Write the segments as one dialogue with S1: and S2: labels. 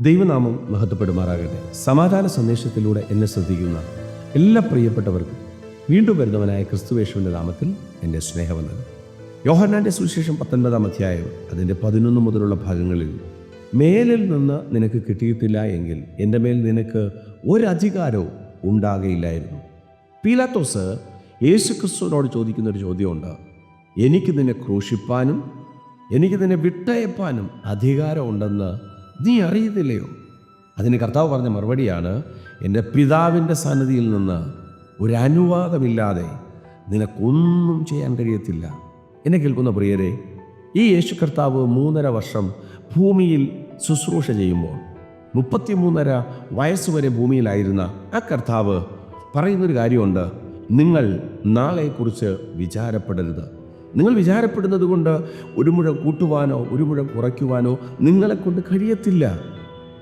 S1: ദൈവനാമം മഹത്വപ്പെടുമാറാകട്ടെ. സമാധാന സന്ദേശത്തിലൂടെ എന്നെ ശ്രദ്ധിക്കുന്ന എല്ലാ പ്രിയപ്പെട്ടവർക്കും വീണ്ടും വരുന്നവനായ ക്രിസ്തുവേശുവിന്റെ നാമത്തിൽ എന്റെ സ്നേഹവന്നത് യോഹന്നാന്റെ സുവിശേഷം പത്തൊൻപതാം അധ്യായം അതിന്റെ പതിനൊന്ന് മുതലുള്ള ഭാഗങ്ങളിൽ മേലിൽ നിന്ന് നിനക്ക് കിട്ടിയിട്ടില്ല എങ്കിൽ എന്റെ മേൽ നിനക്ക് ഒരധികാരവും ഉണ്ടാകയില്ലായിരുന്നു. പീലാത്തോസ് യേശു ക്രിസ്തുവിനോട് ചോദിക്കുന്ന ഒരു ചോദ്യമുണ്ട്. എനിക്ക് നിന്നെ ക്രൂശിപ്പാനും എനിക്ക് നിന്നെ വിട്ടയപ്പാനും അധികാരമുണ്ടെന്ന് നീ അറിയത്തില്ലയോ? അതിന് കർത്താവ് പറഞ്ഞ മറുപടിയാണ് എന്റെ പിതാവിന്റെ സന്നിധിയിൽ നിന്ന് ഒരു നിനക്കൊന്നും ചെയ്യാൻ കഴിയത്തില്ല. എന്നെ കേൾക്കുന്ന പ്രിയരെ ഈ യേശു കർത്താവ് മൂന്നര വർഷം ഭൂമിയിൽ ശുശ്രൂഷ ചെയ്യുമ്പോൾ മുപ്പത്തിമൂന്നര വയസ്സുവരെ ഭൂമിയിലായിരുന്ന ആ കർത്താവ് പറയുന്നൊരു കാര്യമുണ്ട് നിങ്ങൾ നാളെക്കുറിച്ച് വിചാരപ്പെടരുത്. നിങ്ങൾ വിചാരപ്പെടുന്നത് കൊണ്ട് ഒരു മുഴ കൂട്ടുവാനോ ഒരു മുഴ കുറയ്ക്കുവാനോ നിങ്ങളെ കൊണ്ട് കഴിയത്തില്ല.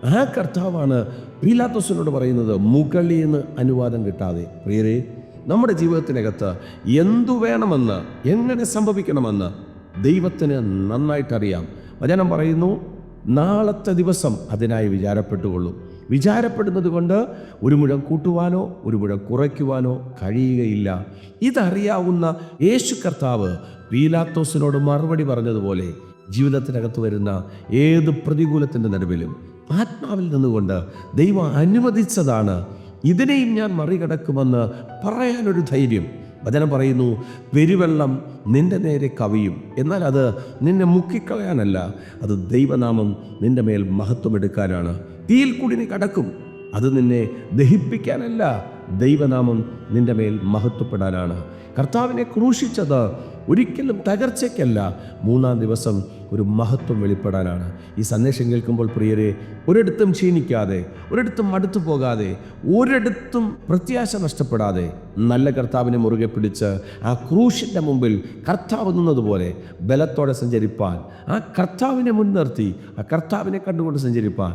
S1: ആ കർത്താവാണ് പീലാത്തോസിനോട് പറയുന്നത് മുകളിൽ നിന്ന് അനുവാദം കിട്ടാതെ. പ്രിയരെ നമ്മുടെ ജീവിതത്തിനകത്ത് എന്തു വേണമെന്ന് എങ്ങനെ സംഭവിക്കണമെന്ന് ദൈവത്തിന് നന്നായിട്ടറിയാം. വചനം പറയുന്നു നാളത്തെ ദിവസം അതിനായി വിചാരപ്പെട്ടുകൊള്ളും. വിചാരപ്പെടുന്നത് കൊണ്ട് ഒരു മുഴം കൂട്ടുവാനോ ഒരു മുഴം കുറയ്ക്കുവാനോ കഴിയുകയില്ല. ഇതറിയാവുന്ന യേശു കർത്താവ് പീലാത്തോസിനോട് മറുപടി പറഞ്ഞതുപോലെ ജീവിതത്തിനകത്ത് വരുന്ന ഏത് പ്രതികൂലത്തിന്റെ നടുവിലും ആത്മാവിൽ നിന്നുകൊണ്ട് ദൈവം അനുവദിച്ചതാണ്. ഇതിനെയും ഞാൻ മറികടക്കുമെന്ന് പറയാനൊരു ധൈര്യം. വചനം പറയുന്നു പെരുവെള്ളം നിന്റെ നേരെ കവിയും. എന്നാൽ അത് നിന്നെ മുക്കിക്കളയാനല്ല. അത് ദൈവനാമം നിന്റെ മേൽ മഹത്വമെടുക്കാനാണ് തീയിൽ കൂടി കടക്കും. അത് നിന്നെ ദഹിപ്പിക്കാനല്ല ദൈവനാമം നിന്റെ മേൽ മഹത്വപ്പെടാനാണ്. കർത്താവിനെ ക്രൂശിച്ചത് ഒരിക്കലും തകർച്ചയ്ക്കല്ല മൂന്നാം ദിവസം ഒരു മഹത്വം വെളിപ്പെടാനാണ്. ഈ സന്ദേശം കേൾക്കുമ്പോൾ പ്രിയരെ ഒരിടത്തും ക്ഷീണിക്കാതെ ഒരിടത്തും അടുത്തു പോകാതെ ഒരിടത്തും പ്രത്യാശ നഷ്ടപ്പെടാതെ നല്ല കർത്താവിനെ മുറുകെ പിടിച്ച് ആ ക്രൂശിന്റെ മുമ്പിൽ കർത്താവ് നിന്നതുപോലെ ബലത്തോടെ സഞ്ചരിപ്പാൻ ആ കർത്താവിനെ മുൻനിർത്തി ആ കർത്താവിനെ കണ്ടുകൊണ്ട് സഞ്ചരിപ്പാൻ